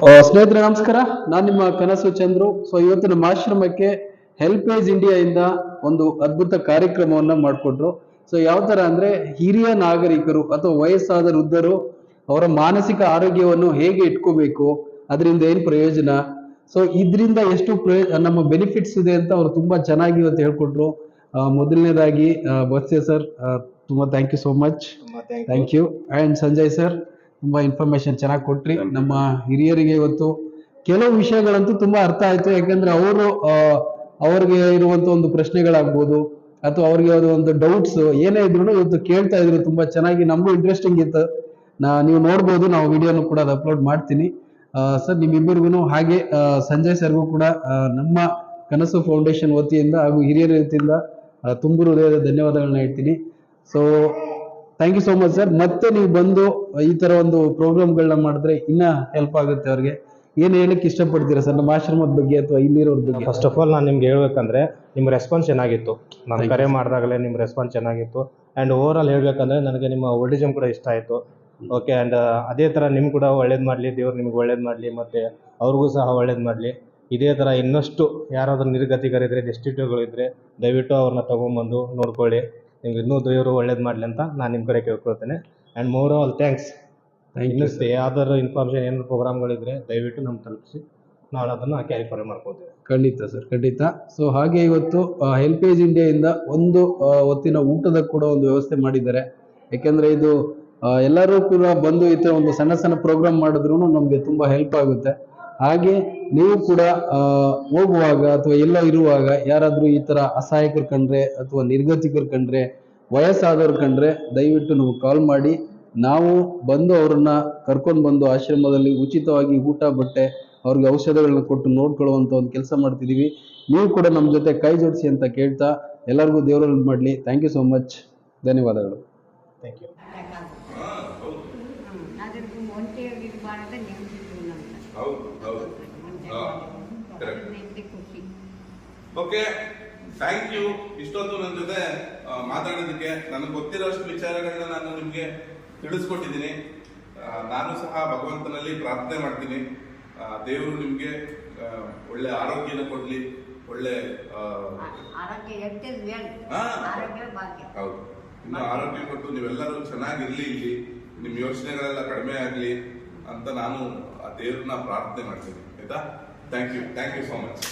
ಸ್ನೇಹಿತರೆ ನಮಸ್ಕಾರ. ನಾನು ನಿಮ್ಮ ಕನಸು ಚಂದ್ರು. ಸೊ ಇವತ್ತು ನಮ್ಮ ಆಶ್ರಮಕ್ಕೆ ಹೆಲ್ಪೇಜ್ ಇಂಡಿಯಾ ಇಂದ ಒಂದು ಅದ್ಭುತ ಕಾರ್ಯಕ್ರಮವನ್ನ ಮಾಡಿಕೊಟ್ರು. ಸೊ ಯಾವ ತರ ಅಂದ್ರೆ ಹಿರಿಯ ನಾಗರಿಕರು ಅಥವಾ ವಯಸ್ಸಾದ ವೃದ್ಧರು ಅವರ ಮಾನಸಿಕ ಆರೋಗ್ಯವನ್ನು ಹೇಗೆ ಇಟ್ಕೋಬೇಕು ಅದರಿಂದ ಏನ್ ಪ್ರಯೋಜನ? ಸೊ ಇದರಿಂದ ಎಷ್ಟು ಪ್ರಯೋ ನಮ್ಮ ಬೆನಿಫಿಟ್ಸ್ ಇದೆ ಅಂತ ಅವರು ತುಂಬಾ ಚೆನ್ನಾಗಿ ಇವತ್ತು ಹೇಳ್ಕೊಟ್ರು. ಮೊದಲನೇದಾಗಿ ಬಸ್ಸೆ ಸರ್. ತುಂಬಾ thank you so much thank you and Sanjay sir ತುಂಬಾ ಇನ್ಫಾರ್ಮೇಶನ್ ಚೆನ್ನಾಗಿ ಕೊಟ್ರಿ. ನಮ್ಮ ಹಿರಿಯರಿಗೆ ಇವತ್ತು ಕೆಲವು ವಿಷಯಗಳಂತೂ ತುಂಬಾ ಅರ್ಥ ಆಯ್ತು. ಯಾಕಂದ್ರೆ ಅವರು ಅವ್ರಿಗೆ ಇರುವಂತ ಒಂದು ಪ್ರಶ್ನೆಗಳಾಗ್ಬೋದು ಅಥವಾ ಅವ್ರಿಗೆ ಒಂದು ಡೌಟ್ಸ್ ಏನೇ ಇದ್ರು ಇವತ್ತು ಕೇಳ್ತಾ ಇದ್ರು. ತುಂಬಾ ಚೆನ್ನಾಗಿ ನಮಗೂ ಇಂಟ್ರೆಸ್ಟಿಂಗ್ ಇತ್ತು. ನಾ ನೀವು ನೋಡ್ಬೋದು ನಾವು ವಿಡಿಯೋನು ಕೂಡ ಅದು ಅಪ್ಲೋಡ್ ಮಾಡ್ತೀನಿ. ಸರ್ ನಿಮ್ಮಿಬ್ಬರಿಗೂ ಹಾಗೆ ಸಂಜಯ್ ಸರ್ಗೂ ಕೂಡ ನಮ್ಮ ಕನಸು ಫೌಂಡೇಶನ್ ವತಿಯಿಂದ ಹಾಗೂ ಹಿರಿಯರ ವತಿಯಿಂದ ತುಂಬು ಹೃದಯದ ಧನ್ಯವಾದಗಳನ್ನ ಹೇಳ್ತೀನಿ. So thank you so much sir ಮತ್ತೆ ನೀವು ಬಂದು ಈ ತರ ಒಂದು ಪ್ರೋಗ್ರಾಮ್ಗಳನ್ನ ಮಾಡಿದ್ರೆ ಇನ್ನ ಹೆಲ್ಪ್ ಆಗುತ್ತೆ ಅವ್ರಿಗೆ. ಏನ್ ಹೇಳಕ್ ಇಷ್ಟಪಡ್ತೀರಾ ಸರ್ ನಮ್ಮ ಆಶ್ರಮದ ಬಗ್ಗೆ ಅಥವಾ ಇಲ್ಲಿರೋರ್ ಬಗ್ಗೆ? ಫಸ್ಟ್ ಆಫ್ ಆಲ್ ನಾನು ನಿಮ್ಗೆ ಹೇಳ್ಬೇಕಂದ್ರೆ ನಿಮ್ಮ ರೆಸ್ಪಾನ್ಸ್ ಚೆನ್ನಾಗಿತ್ತು. ನಾನು ಕರೆ ಮಾಡಿದಾಗಲೇ ನಿಮ್ಮ ರೆಸ್ಪಾನ್ಸ್ ಚೆನ್ನಾಗಿತ್ತು. ಆ್ಯಂಡ್ ಓವರ್ ಆಲ್ ಹೇಳ್ಬೇಕಂದ್ರೆ ನನಗೆ ನಿಮ್ಮ ಒಡಿಜಮ್ ಕೂಡ ಇಷ್ಟ ಆಯ್ತು. ಓಕೆ ಅಂಡ್ ಅದೇ ತರ ನಿಮ್ ಕೂಡ ಒಳ್ಳೇದ್ ಮಾಡ್ಲಿ ದೇವ್ರು ನಿಮ್ಗೆ ಒಳ್ಳೇದ್ ಮಾಡ್ಲಿ ಮತ್ತೆ ಅವ್ರಿಗೂ ಸಹ ಒಳ್ಳೇದು ಮಾಡ್ಲಿ. ಇದೇ ಥರ ಇನ್ನಷ್ಟು ಯಾರಾದರೂ ನಿರ್ಗತಿಗರಿದ್ರೆ ಡಿಸ್ಟಿಟ್ಯೂಟ್ಗಳಿದ್ರೆ ದಯವಿಟ್ಟು ಅವ್ರನ್ನ ತೊಗೊಂಬಂದು ನೋಡ್ಕೊಳ್ಳಿ. ನಿಮ್ಗೆ ಇನ್ನೂ ದೇವರು ಒಳ್ಳೇದು ಮಾಡಲಿ ಅಂತ ನಾನು ನಿಮ್ಮ ಕಡೆ ಕೇಳ್ಕೊಳ್ತೇನೆ. ಆ್ಯಂಡ್ ಮೋರ್ ಆಲ್ ಥ್ಯಾಂಕ್ಸ್ ಇನ್ನಷ್ಟು ಯಾವ್ದಾದ್ರು ಇನ್ಫಾರ್ಮೇಷನ್ ಏನಾದ್ರು ಪ್ರೋಗ್ರಾಮ್ಗಳಿದ್ರೆ ದಯವಿಟ್ಟು ನಮ್ಗೆ ತಲುಪಿಸಿ. ನಾವು ಅದನ್ನು ಕ್ಯಾರಿ ಫಾರ್ವರ್ಡ್ ಮಾಡ್ಕೋತೀವಿ ಖಂಡಿತ ಸರ್ ಖಂಡಿತ. ಸೊ ಹಾಗೆ ಇವತ್ತು ಹೆಲ್ಪ್ ಏಜ್ ಇಂದ ಒಂದು ಹೊತ್ತಿನ ಊಟದ ಕೂಡ ಒಂದು ವ್ಯವಸ್ಥೆ ಮಾಡಿದ್ದಾರೆ. ಯಾಕೆಂದರೆ ಇದು ಎಲ್ಲರೂ ಕೂಡ ಬಂದು ಈ ಥರ ಒಂದು ಸಣ್ಣ ಸಣ್ಣ ಪ್ರೋಗ್ರಾಮ್ ಮಾಡಿದ್ರು ನಮಗೆ ತುಂಬ ಹೆಲ್ಪ್ ಆಗುತ್ತೆ. ಹಾಗೆ ನೀವು ಕೂಡ ಹೋಗುವಾಗ ಅಥವಾ ಎಲ್ಲೋ ಇರುವಾಗ ಯಾರಾದರೂ ಈ ಥರ ಅಸಹಾಯಕರು ಕಂಡ್ರೆ ಅಥವಾ ನಿರ್ಗತಿಕರು ಕಂಡ್ರೆ ವಯಸ್ಸಾದವ್ರು ಕಂಡ್ರೆ ದಯವಿಟ್ಟು ನಮಗೆ ಕಾಲ್ ಮಾಡಿ. ನಾವು ಬಂದು ಅವ್ರನ್ನ ಕರ್ಕೊಂಡು ಬಂದು ಆಶ್ರಮದಲ್ಲಿ ಉಚಿತವಾಗಿ ಊಟ ಬಟ್ಟೆ ಅವ್ರಿಗೆ ಔಷಧಗಳನ್ನ ಕೊಟ್ಟು ನೋಡ್ಕೊಳ್ಳುವಂಥ ಒಂದು ಕೆಲಸ ಮಾಡ್ತಿದ್ದೀವಿ ನೀವು ಕೂಡ ನಮ್ಮ ಜೊತೆ ಕೈ ಜೋಡಿಸಿ ಅಂತ ಕೇಳ್ತಾ ಎಲ್ಲರಿಗೂ ದೇವರಲ್ಲಿ ಮಾಡಲಿ. ಥ್ಯಾಂಕ್ ಯು ಸೋ ಮಚ್ ಧನ್ಯವಾದಗಳು. ಥ್ಯಾಂಕ್ ಯು ಹೌದು ಹೌದು. ಓಕೆ ಥ್ಯಾಂಕ್ ಯು ಇಷ್ಟೊಂದು ನನ್ನ ಜೊತೆ ಮಾತಾಡೋದಕ್ಕೆ ನನಗೆ ಗೊತ್ತಿರೋಷ್ಟು ವಿಚಾರಗಳನ್ನ ನಾನು ನಿಮಗೆ ತಿಳಿಸ್ಕೊಟ್ಟಿದ್ದೀನಿ. ನಾನು ಸಹ ಭಗವಂತನಲ್ಲಿ ಪ್ರಾರ್ಥನೆ ಮಾಡ್ತೀನಿ. ದೇವರು ನಿಮಗೆ ಒಳ್ಳೆ ಆರೋಗ್ಯನ ಕೊಡ್ಲಿ ಒಳ್ಳೆ ಹೌದು. ಇನ್ನು ಆರೋಗ್ಯ ಕೊಟ್ಟು ನೀವೆಲ್ಲರೂ ಚೆನ್ನಾಗಿರ್ಲಿ ಇಲ್ಲಿ. ನಿಮ್ಮ ಯೋಚನೆಗಳೆಲ್ಲ ಕಡಿಮೆ ಆಗಲಿ. ಅಂತ ನಾನು ಆ ದೇವ್ರನ್ನ ಪ್ರಾರ್ಥನೆ ಮಾಡ್ತೀನಿ ಆಯ್ತಾ? Thank you thank you so much